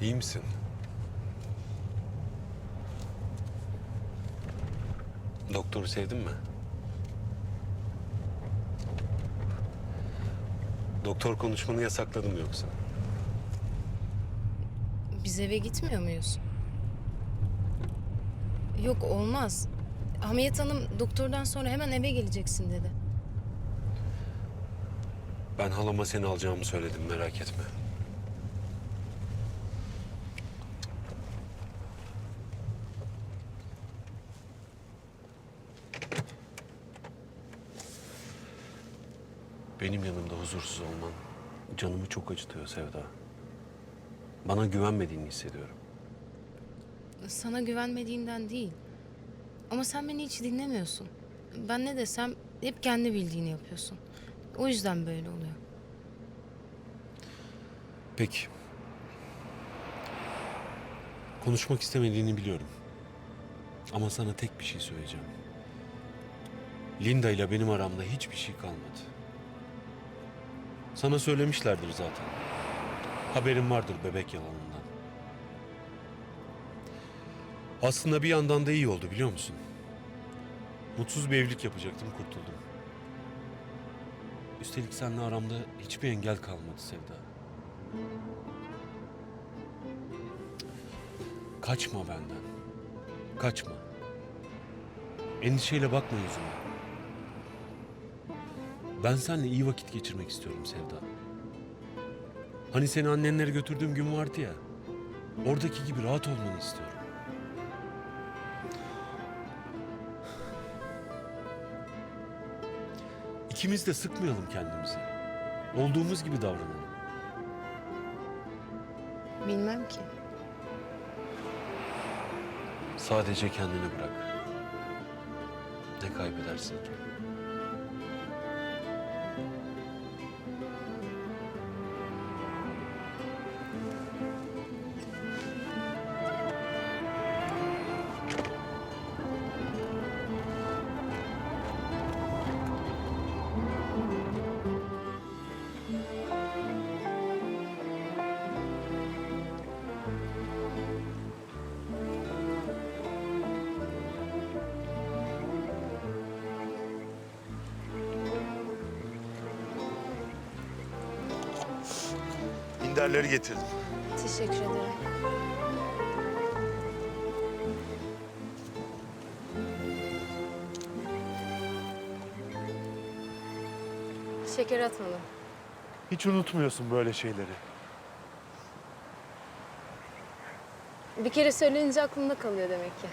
İyi misin? Doktoru sevdin mi? Doktor konuşmanı yasakladım yoksa? Biz eve gitmiyor muyuz? Yok olmaz. Hamiyet Hanım doktordan sonra hemen eve geleceksin dedi. Ben halama seni alacağımı söyledim merak etme. Benim yanımda huzursuz olman canımı çok acıtıyor Sevda. Bana güvenmediğini hissediyorum. Sana güvenmediğimden değil. Ama sen beni hiç dinlemiyorsun. Ben ne desem hep kendi bildiğini yapıyorsun. O yüzden böyle oluyor. Peki. Konuşmak istemediğini biliyorum. Ama sana tek bir şey söyleyeceğim. Linda ile benim aramda hiçbir şey kalmadı. Sana söylemişlerdir zaten. Haberin vardır bebek yalanından. Aslında bir yandan da iyi oldu biliyor musun? Mutsuz bir evlilik yapacaktım, kurtuldum. Üstelik seninle aramda hiçbir engel kalmadı Sevda. Kaçma benden. Kaçma. Endişeyle bakma yüzüme. Ben seninle iyi vakit geçirmek istiyorum Sevda. Hani seni annenlere götürdüğüm gün vardı ya. Oradaki gibi rahat olmanı istiyorum. İkimiz de sıkmayalım kendimizi. Olduğumuz gibi davranalım. Bilmem ki. Sadece kendini bırak. Ne kaybedersin ki? Minderleri getirdim. Teşekkür ederim. Şeker atmadım. Hiç unutmuyorsun böyle şeyleri. Bir kere söylenince aklımda kalıyor demek ki.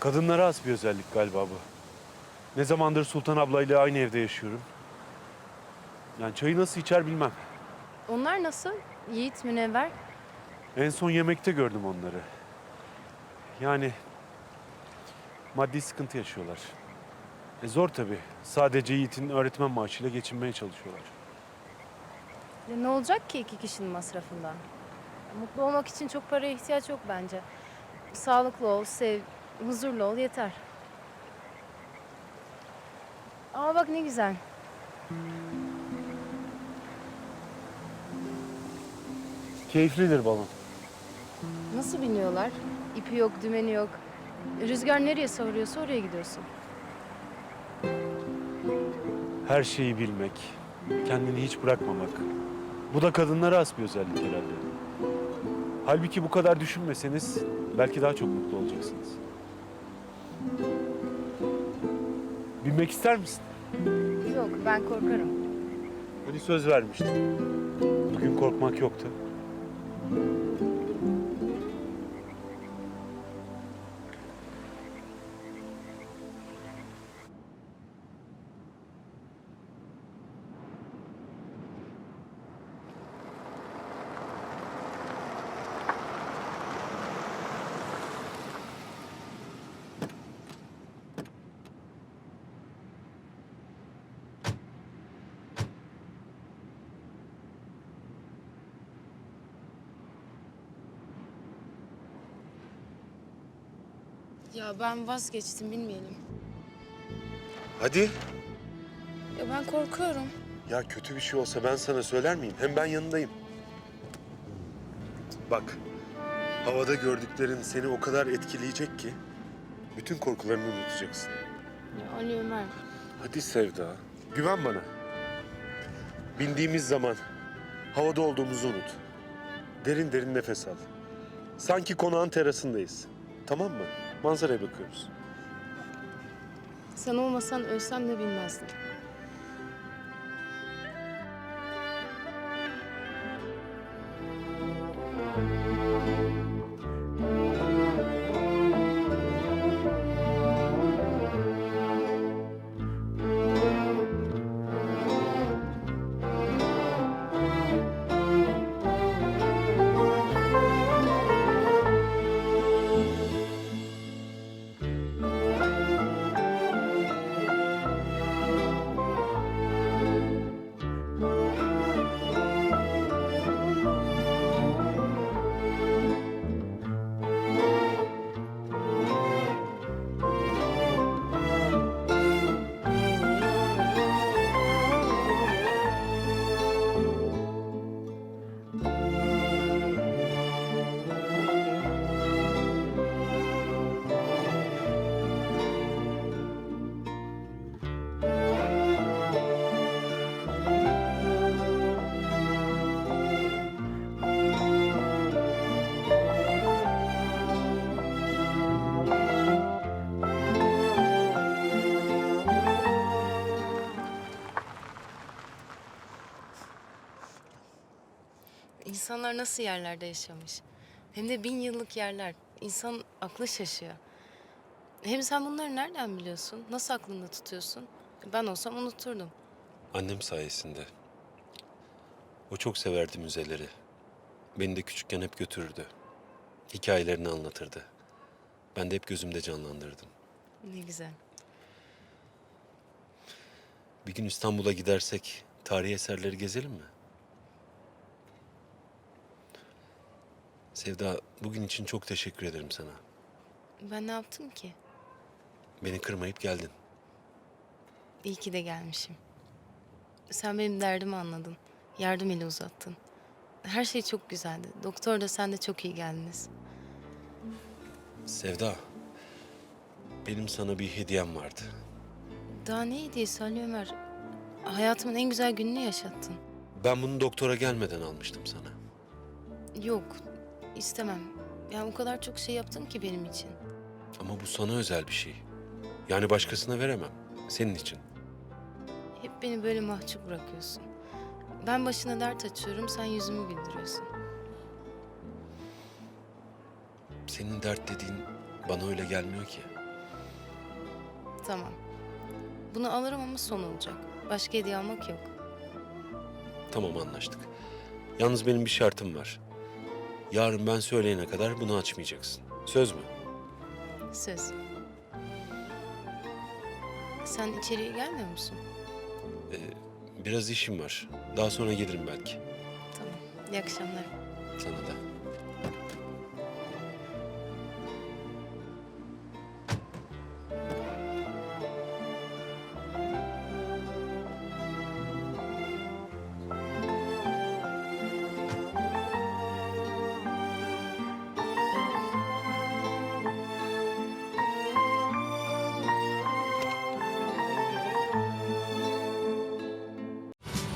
Kadınlara has bir özellik galiba bu. Ne zamandır Sultan ablayla aynı evde yaşıyorum. Yani çayı nasıl içer bilmem. Onlar nasıl? Yiğit, Münevver. En son yemekte gördüm onları. Yani maddi sıkıntı yaşıyorlar. E zor tabii. Sadece Yiğit'in öğretmen maaşıyla geçinmeye çalışıyorlar. Ya ne olacak ki iki kişinin masrafından? Mutlu olmak için çok paraya ihtiyaç yok bence. Sağlıklı ol, sev, huzurlu ol yeter. Aa bak ne güzel. Keyiflidir balon. Nasıl biniyorlar? İpi yok, dümeni yok. Rüzgar nereye savuruyorsa oraya gidiyorsun. Her şeyi bilmek, kendini hiç bırakmamak. Bu da kadınlara has bir özellik herhalde. Halbuki bu kadar düşünmeseniz belki daha çok mutlu olacaksınız. Binmek ister misin? Yok, ben korkarım. Hani söz vermiştim. Bugün korkmak yoktu. Thank you. Ya ben vazgeçtim, bilmeyelim. Hadi. Ya ben korkuyorum. Ya kötü bir şey olsa ben sana söyler miyim? Hem ben yanındayım. Bak, havada gördüklerin seni o kadar etkileyecek ki bütün korkularını unutacaksın. Ya Ali Ömer, Hadi Sevda, güven bana. Bindiğimiz zaman havada olduğumuzu unut. Derin derin nefes al. Sanki konağın terasındayız. Tamam mı? Manzaraya bakıyoruz. sen olmasan ölsem de bilmezdim. Nasıl yerlerde yaşamış? Hem de bin yıllık yerler. İnsan aklı şaşıyor. Hem sen bunları nereden biliyorsun? Nasıl aklında tutuyorsun? Ben olsam unuturdum. Annem sayesinde. O çok severdi müzeleri. Beni de küçükken hep götürürdü. Hikayelerini anlatırdı. Ben de hep gözümde canlandırdım. Ne güzel. Bir gün İstanbul'a gidersek tarihi eserleri gezelim mi? Sevda, bugün için çok teşekkür ederim sana. Ben ne yaptım ki? Beni kırmayıp geldin. İyi ki de gelmişim. Sen benim derdimi anladın. Yardım eli uzattın. Her şey çok güzeldi. Doktor da sen de çok iyi geldiniz. Sevda, benim sana bir hediyem vardı. Daha ne hediyesi Ali Ömer? Hayatımın en güzel gününü yaşattın. Ben bunu doktora gelmeden almıştım sana. Yok, istemem. Ya o kadar çok şey yaptın ki benim için. Ama bu sana özel bir şey. Yani başkasına veremem. Senin için. Hep beni böyle mahcup bırakıyorsun. Ben başına dert açıyorum, sen yüzümü güldürüyorsun. Senin dert dediğin bana öyle gelmiyor ki. Tamam. Bunu alırım ama son olacak. Başka hediye almak yok. Tamam anlaştık. Yalnız benim bir şartım var. Yarın ben söyleyene kadar bunu açmayacaksın. Söz mü? Söz. Sen içeriye gelmiyor musun? Biraz işim var. Daha sonra gelirim belki. Tamam. İyi akşamlar. Sana da.